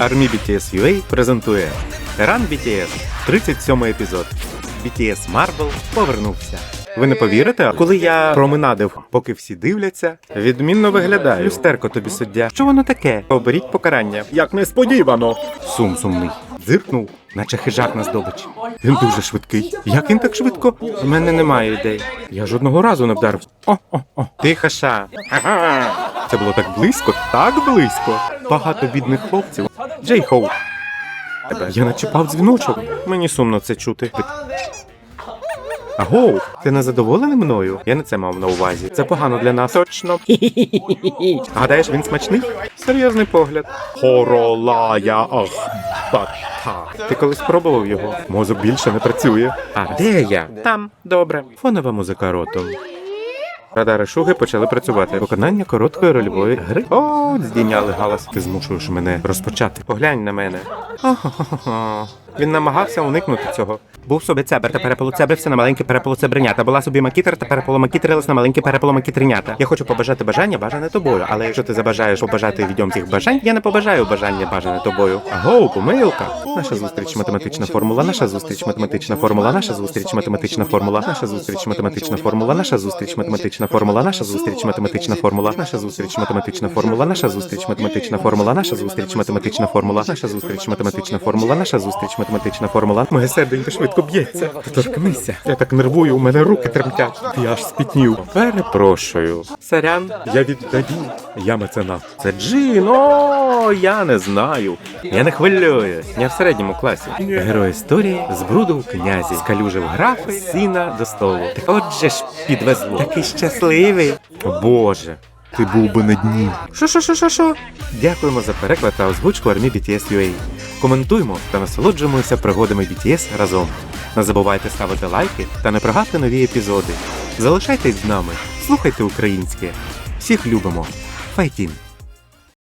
Армі BTS UA презентує Run BTS, 37 епізод. BTS Marvel повернувся. Ви не повірите, коли я проминадив, поки всі дивляться, відмінно виглядає. Люстерко тобі суддя. Що воно таке? Оберіть покарання. Як несподівано. Сум сумний. Дзиркнув, наче хижак на здобич. Він дуже швидкий. Як він так швидко? У мене немає ідей. Я жодного разу не вдарив. О, о, о. Тихаша. Ага. Це було так близько, так близько. Багато бідних хлопців. Джей Хоу. Тебе я начіпав дзвіночок. Мені сумно це чути. Агоу, ти не задоволений мною? Я не це мав на увазі. Це погано для нас. Точно. Гадаєш, він смачний? Серйозний погляд. Хоролая ах. Бата. Ти колись спробував його? Мозок більше не працює. А де я? Там. Добре. Фонова музика ротом. Радари шуги почали працювати. Виконання короткої рольової гри. О, здійняли галас. Ти змушуєш мене розпочати. Поглянь на мене. О-хо-хо-хо. Він намагався уникнути цього. Був собі цебер та переполуцебрився на маленьке переполуцебринята. Була собі макітер та переполомакітрилась на маленьке переполомакітринята. Я хочу побажати бажання, бажане тобою. Але якщо ти забажаєш побажати відьом цих бажань, я не побажаю бажання бажане тобою. Агоу, помилка. Наша зустріч математична формула, наша зустріч математична формула, наша зустріч математична формула, наша зустріч математична формула, наша зустріч математична формула, наша зустріч математична формула, наша зустріч математична формула, наша зустріч математична формула, наша зустріч математична формула, наша зустріч математична формула, наша зустріч математична формула. Моє серденько швидко б'ється. Торкнися. Я так нервую, у мене руки тремтять. Ти аж спітнів. Перепрошую. Сорян, я віддаю. Я меценат. Це Джин. О, я не знаю. Я не хвилююсь. Я в середньому класі. Герой історії з бруду князі. Скалюжив графи, сина до столу. Так отже ж підвезло. Такий щасливий. Боже. Ти був би на дні. Що, що, що, що, що? Дякуємо за переклад та озвучку армії BTS UA. Коментуємо та насолоджуємося пригодами BTS разом. Не забувайте ставити лайки та не прогавте нові епізоди. Залишайтесь з нами, слухайте українське. Всіх любимо. Файтін!